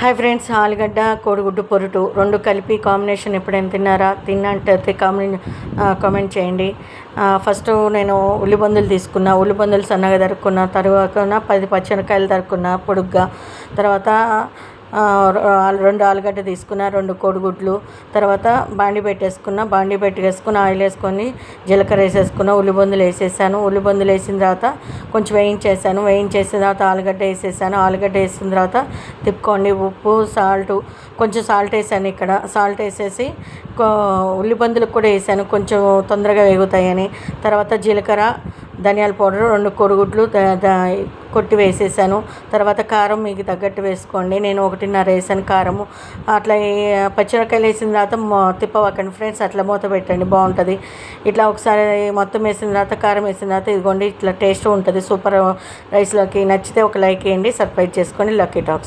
Hi friends ఆలుగడ్డ కోడిగుడ్డు పొరుటు రెండు కలిపి కాంబినేషన్ ఎప్పుడైనా తిన్నారా? తిన్నంటే కామెంట్ కామెంట్ చేయండి. ఫస్ట్ నేను ఉల్లిబందులు తీసుకున్నా. ఉల్లిబందులు సన్నగా తరుక్కున్న తర్వాత పది పచ్చిమిరకాయలు తరుక్కున్న పొడుగ్గా. తర్వాత రెండు ఆలుగడ్డ తీసుకున్న రెండు కోడిగుడ్లు తర్వాత బాండి పెట్టేసుకున్న బాండి పెట్టేసుకుని ఆయిల్ వేసుకొని జీలకర్ర వేసేసుకున్న ఉల్లిబొందులు వేసేసాను. ఉల్లిబొందులు వేసిన తర్వాత కొంచెం వేయించేసాను. వేయించేసిన తర్వాత ఆలుగడ్డ వేసేసాను. ఆలుగడ్డ వేసిన తర్వాత తిప్పుకోండి. ఉప్పు సాల్ట్ కొంచెం సాల్ట్ వేసాను ఇక్కడ. సాల్ట్ వేసేసి ఉల్లిబందులకు కూడా వేసాను. కొంచెం తొందరగా వేగుతాయని. తర్వాత జీలకర్ర ధనియాల పౌడర్ రెండు కోడిగుడ్లు కొట్టి వేసేసాను. తర్వాత కారం మీకు తగ్గట్టు వేసుకోండి. నేను ఒకటిన్నర వేసాను కారము. అట్లా పచ్చిమిరకాయలు వేసిన తర్వాత తిప్పవకండి ఫ్రెండ్స్. అట్లా మూత పెట్టండి. బాగుంటుంది. ఇట్లా ఒకసారి మొత్తం వేసిన తర్వాత కారం వేసిన తర్వాత ఇదిగోండి ఇట్లా టేస్ట్ ఉంటుంది. సూపర్ రైస్లోకి నచ్చితే ఒక లైక్ వేయండి. సర్ప్రైజ్ చేసుకోండి. Lucky talks.